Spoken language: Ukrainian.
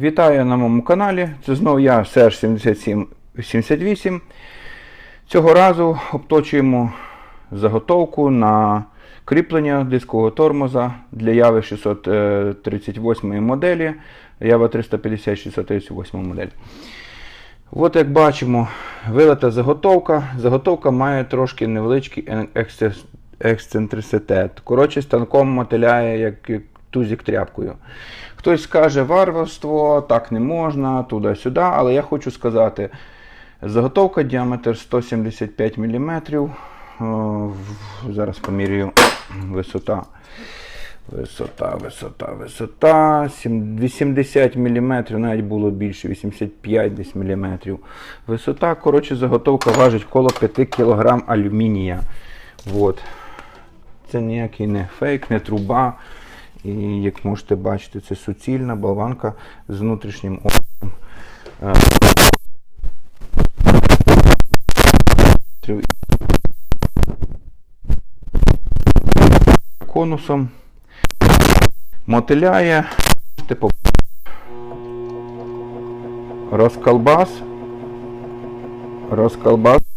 Вітаю на моєму каналі. Це знову я, Серж 7778. Цього разу обточуємо заготовку на кріплення дискового тормоза для Яви 638 моделі, Ява 350 638 модель. От як бачимо, вилита заготовка. Заготовка має трошки невеличкий ексцентриситет. Коротше, станком мотиляє як тузик тряпкою. Хтось скаже варварство, так не можна, туди-сюди, але я хочу сказати, заготовка діаметр 175 мм. Зараз помірюю висота. Висота, висота, висота. 80 мм, навіть було більше, 85 десь мм. Висота, коротше, заготовка важить коло 5 кг алюмінія. Вот. Це ніякий не фейк, не труба. І як можете бачити, це суцільна болванка з внутрішнім отвором. Е, Конусом мотиляє, типу розколбас, розколбас.